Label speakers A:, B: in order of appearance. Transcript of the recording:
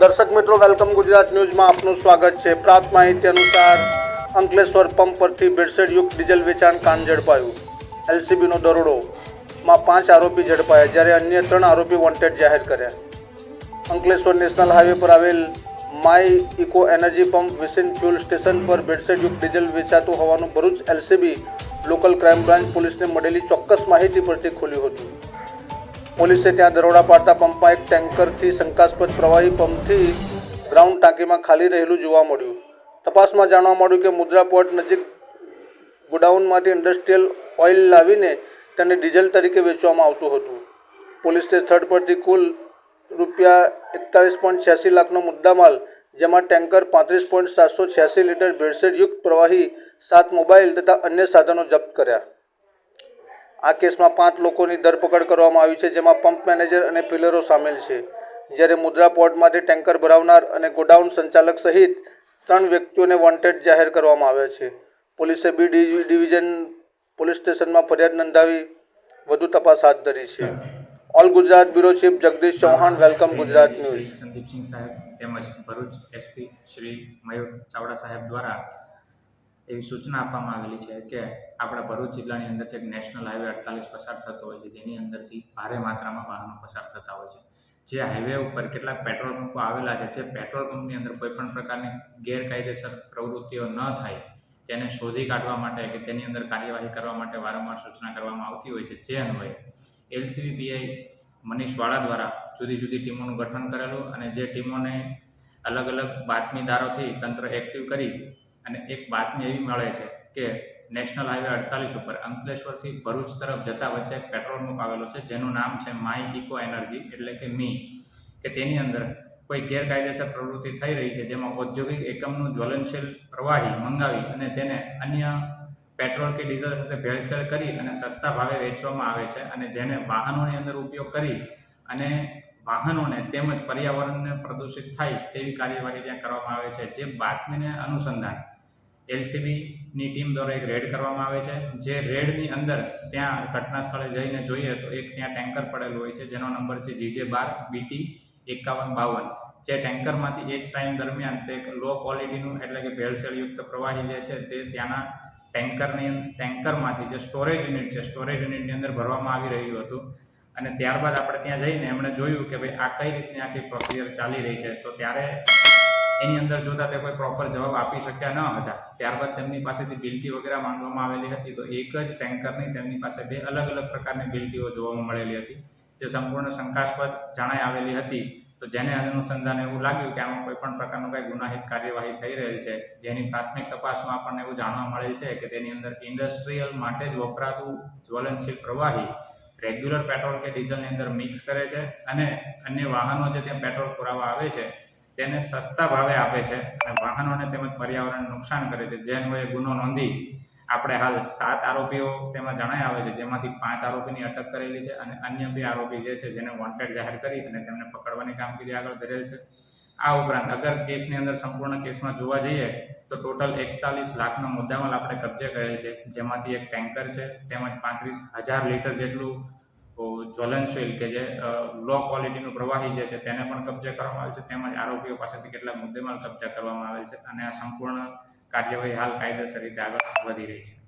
A: દર્શક મિત્રો, વેલકમ ગુજરાત ન્યૂઝમાં આપનું સ્વાગત છે. પ્રાપ્ત માહિતી અનુસાર, અંકલેશ્વર પંપ પરથી ભેળસેળ યુક્ત ડીઝલ વેચાણ કાન ઝડપાયું. એલસીબીનો દરોડો માં પાંચ આરોપી ઝડપાયા, જ્યારે અન્ય ત્રણ આરોપી વોન્ટેડ જાહેર કર્યા. અંકલેશ્વર નેશનલ હાઈવે પર આવેલ માય ઇકો એનર્જી પંપ વિસિન ફ્યુલ સ્ટેશન પર ભેળસેળ યુક્ત ડીઝલ વેચાતું હોવાનું Bharuch LCB local crime branch પોલીસને મળેલી ચોક્કસ માહિતી પરથી ખુલ્યું હતું. પોલીસે ત્યાં દરોડા પાડતા પંપમાં એક ટેન્કરથી શંકાસ્પદ પ્રવાહી પંપથી ગ્રાઉન્ડ ટાંકીમાં ખાલી રહેલું જોવા મળ્યું. તપાસમાં જાણવા મળ્યું કે મુદ્રા પોર્ટ નજીક ગોડાઉનમાંથી ઇન્ડસ્ટ્રીયલ ઓઇલ લાવીને તેને ડીઝલ તરીકે વેચવામાં આવતું હતું. પોલીસે સ્થળ પરથી કુલ રૂપિયા એકતાલીસ પોઈન્ટ છ્યાસી લાખનો મુદ્દામાલ, જેમાં ટેન્કર પાંત્રીસ પોઈન્ટ સાતસો છ્યાસી લીટર ભેળસેળયુક્ત પ્રવાહી, સાત મોબાઈલ તથા અન્ય સાધનો જપ્ત કર્યા. આ કેસમાં પાંચ લોકોની ધરપકડ કરવામાં આવી છે, જેમાં પંપ મેનેજર અને ફિલરો સામેલ છે. જ્યારે મુદ્રા પોર્ટમાંથી ટેન્કર ભરાવનાર અને ગોડાઉન સંચાલક સહિત ત્રણ વ્યક્તિઓને વોન્ટેડ જાહેર કરવામાં આવ્યા છે. પોલીસે બી ડિવિઝન, પોલીસ સ્ટેશનમાં ફરિયાદ નોંધાવી વધુ તપાસ હાથ ધરી છે. All Gujarat bureau chief Jagdish Chauhan, welcome Gujarat news.
B: Sandeepsinh સાહેબ તેમજ ભરૂચ એસપી શ્રી મયુર ચાવડા સાહેબ દ્વારા એવી સૂચના આપવામાં આવેલી છે કે આપણા ભરૂચ જિલ્લાની અંદરથી એક નેશનલ હાઈવે અડતાલીસ પસાર થતો હોય છે, જેની અંદરથી ભારે માત્રામાં વાહનો પસાર થતા હોય છે. જે હાઈવે ઉપર કેટલાક પેટ્રોલ પંપો આવેલા છે, જે પેટ્રોલ પંપની અંદર કોઈ પણ પ્રકારની ગેરકાયદેસર પ્રવૃત્તિઓ ન થાય, તેને શોધી કાઢવા માટે કે તેની અંદર કાર્યવાહી કરવા માટે વારંવાર સૂચના કરવામાં આવતી હોય છે, જે અન્વયે એલસીબી પીઆઈ મનીષ વાળા દ્વારા જુદી જુદી ટીમોનું ગઠન કરેલું અને જે ટીમોને અલગ અલગ બાતમીદારોથી તંત્ર એક્ટિવ કરી અને એક બાતમી એવી મળે છે કે નેશનલ હાઈવે અડતાલીસ ઉપર અંકલેશ્વરથી ભરૂચ તરફ જતા વચ્ચે એક પેટ્રોલ પંપ આવેલો છે, જેનું નામ છે માય ઇકો એનર્જી, એટલે કે મી, કે તેની અંદર કોઈ ગેરકાયદેસર પ્રવૃત્તિ થઈ રહી છે, જેમાં ઔદ્યોગિક એકમનું જ્વલનશીલ પ્રવાહી મંગાવી અને તેને અન્ય પેટ્રોલ કે ડીઝલ સાથે ભેળસેળ કરી અને સસ્તા ભાવે વેચવામાં આવે છે અને જેને વાહનોની અંદર ઉપયોગ કરી અને વાહનોને તેમજ પર્યાવરણને પ્રદૂષિત થાય તેવી કાર્યવાહી ત્યાં કરવામાં આવે છે. જે બાતમીને અનુસંધાન એલસીબીની ટીમ દ્વારા એક રેડ કરવામાં આવે છે. જે રેડની અંદર ત્યાં ઘટના સ્થળે જઈને જોઈએ તો એક ત્યાં ટેન્કર પડેલું હોય છે. જેનો નંબર છે જીજે બાર બીટી એકાવન બાવન. જે ટેન્કરમાંથી એ જ ટાઈમ દરમિયાન તે લો ક્વોલિટીનું એટલે કે ભેળસેળયુક્ત પ્રવાહી જે છે તે ત્યાંના ટેન્કરની ટેન્કરમાંથી જે સ્ટોરેજ યુનિટ છે સ્ટોરેજ યુનિટની અંદર ભરવામાં આવી રહ્યું હતું. અને ત્યારબાદ આપણે ત્યાં જઈને એમણે જોયું કે ભાઈ આ કઈ રીતની આખી પ્રક્રિયા ચાલી રહી છે. તો ત્યારે એની અંદર જોતા તે કોઈ પ્રોપર જવાબ આપી શક્યા ન હતા, ત્યારબાદ તેમની પાસેથી બિલ્ટી વગેરે માંગવામાં આવેલી હતી, તો એક જ ટેન્કરની તેમની પાસે બે અલગ અલગ પ્રકારની બિલ્ટીઓ જોવા મળેલી હતી, જે સંપૂર્ણ શંકાસ્પદ જણાઈ આવેલી હતી. તો જેને અનુસંધાને એવું લાગ્યું કે આમાં કોઈ પણ પ્રકારનું કંઈ ગુનાહિત કાર્યવાહી થઈ રહેલ છે, જેની પ્રાથમિક તપાસમાં આપણને એવું જાણવા મળેલ છે કે તેની અંદર ઇન્ડસ્ટ્રીયલ માટે જ વપરાતું જ્વલનશીલ પ્રવાહી રેગ્યુલર પેટ્રોલ કે ડીઝલની અંદર મિક્સ કરે છે અને અન્ય વાહનો જે ત્યાં પેટ્રોલ પુરાવા આવે છે તેને સસ્તા ભાવે આપે છે અને વાહનોને તેમજ પર્યાવરણને નુકસાન કરે છે. જે અન્વયે ગુનો નોંધી આપણે હાલ સાત આરોપીઓ તેમાં જણાઈ આવે છે, જેમાંથી પાંચ આરોપીની અટક કરેલી છે અને અન્ય બે આરોપી જે છે જેને વોન્ટેડ જાહેર કરી અને તેમને પકડવાની કામગીરી આગળ ધરેલ છે. આ ઉપરાંત અગર કેસની અંદર સંપૂર્ણ કેસમાં જોવા જઈએ તો ટોટલ એકતાલીસ લાખનો મુદ્દામાલ આપણે કબજે કરેલ છે, જેમાંથી એક ટેન્કર છે, તેમજ પાંત્રીસ હજાર લીટર જેટલું જ્વલનશીલ કે જે લો ક્વોલિટીનું પ્રવાહી જે છે તેને પણ કબજે કરવામાં આવે છે. તેમજ આરોપીઓ પાસેથી કેટલાક મુદ્દેમાલ કબજા કરવામાં આવે છે અને આ સંપૂર્ણ કાર્યવાહી હાલ કાયદેસર રીતે આગળ વધી રહી છે.